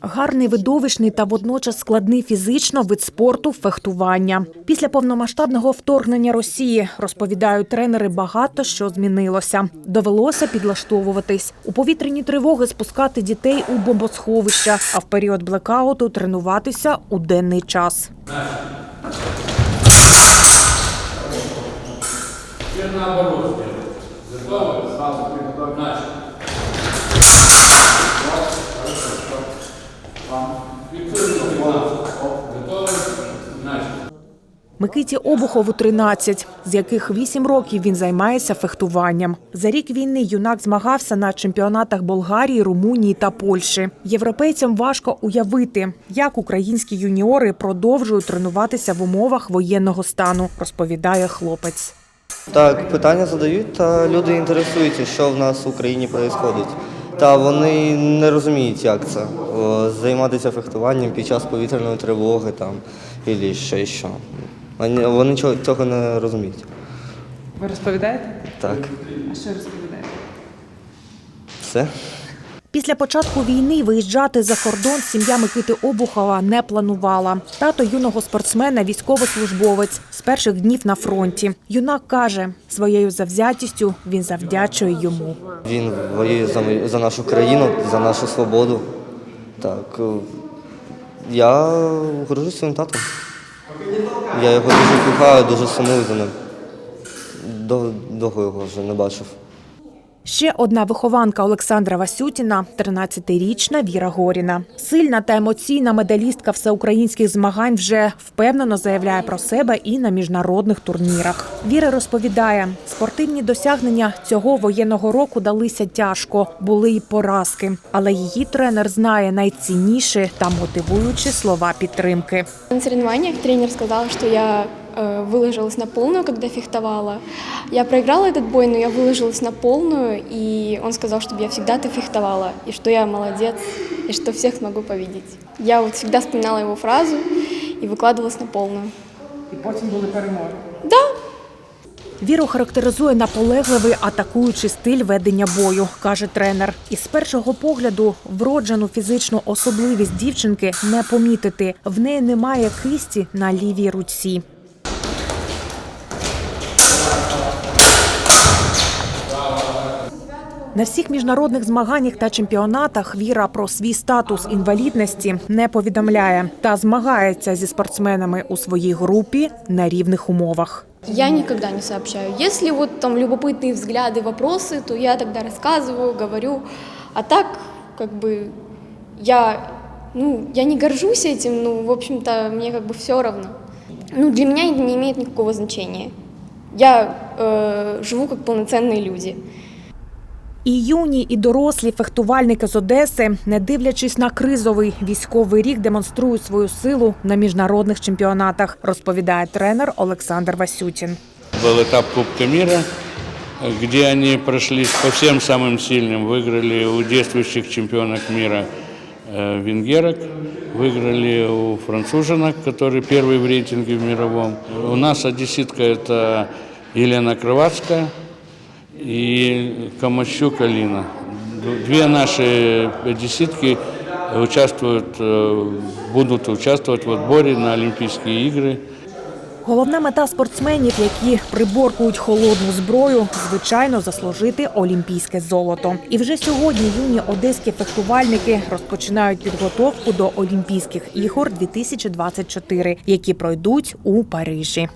Гарний видовищний та водночас складний фізично вид спорту фехтування. Після повномасштабного вторгнення Росії розповідають тренери, багато що змінилося. Довелося підлаштовуватись у повітряні тривоги, спускати дітей у бомбосховища, а в період блекауту тренуватися у денний час. Теперь Микиті Обухову 13, з яких 8 років він займається фехтуванням. За рік війни юнак змагався на чемпіонатах Болгарії, Румунії та Польщі. Європейцям важко уявити, як українські юніори продовжують тренуватися в умовах воєнного стану, розповідає хлопець. Так, питання задають, та люди інтересуються, що в нас в Україні відбувається. Та вони не розуміють, як це займатися фехтуванням під час повітряної тривоги там і ще що. Вони, вони цього не розуміють. Ви розповідаєте? Так, А що розповідаєте? все. Після початку війни виїжджати за кордон сім'я Микити Обухова не планувала. Тато юного спортсмена військовослужбовець з перших днів на фронті. Юнак каже, своєю завзятістю він завдячує йому. Він воює за, за нашу країну, за нашу свободу. Так, е, я горжусь своїм татом. Я його дуже кохаю, дуже сумую за ним. Довго його вже не бачив. Ще одна вихованка Олександра Васютіна, 13-річна Віра Горіна. Сильна та емоційна медалістка всеукраїнських змагань вже впевнено заявляє про себе і на міжнародних турнірах. Віра розповідає, спортивні досягнення цього воєнного року далися тяжко, були й поразки. Але її тренер знає найцінніші та мотивуючі слова підтримки. На соревнованиях тренер сказал, что я выложилась на полную, когда фехтовала. Я проиграла этот бой, но я выложилась на полную, и он сказал, чтобы я всегда ты фехтовала, и что я молодец, и что всех смогу победить. Я вот всегда вспоминала его фразу и выкладывалась на полную. І потім були перемоги. Да, Віру характеризує наполегливий атакуючий стиль ведення бою, каже тренер. І з першого погляду вроджену фізичну особливість дівчинки не помітити. В неї немає кисті на лівій руці. На всіх міжнародних змаганнях та чемпіонатах Віра про свій статус інвалідності не повідомляє та змагається зі спортсменами у своїй групі на рівних умовах. я никогда не сообщаю. Если вот там любопытные взгляды, вопросы, то я тогда рассказываю, говорю. А так, как бы, я, ну, я не горжусь этим, ну, в общем-то, мне как бы все равно. Ну, для меня это не имеет никакого значения. Я э, живу как полноценные люди. І юні, і дорослі фехтувальники з Одеси, не дивлячись на кризовий військовий рік, демонструють свою силу на міжнародних чемпіонатах, розповідає тренер Олександр Васютін. Был этап Кубка мира, где они прошлись по всем самым сильным. Выиграли у действующих чемпионок мира э, венгерок, выиграли у француженок, которые первые в рейтинге в мировом. У нас одесситка это Елена Крывацкая и Камащук Алина. Две наши одесситки участвуют, э, будут участвовать в отборе на Олимпийские игры. Головна мета спортсменів, які приборкують холодну зброю, звичайно, заслужити олімпійське золото. І вже сьогодні юні одеські фехтувальники розпочинають підготовку до Олімпійських ігор 2024, які пройдуть у Парижі.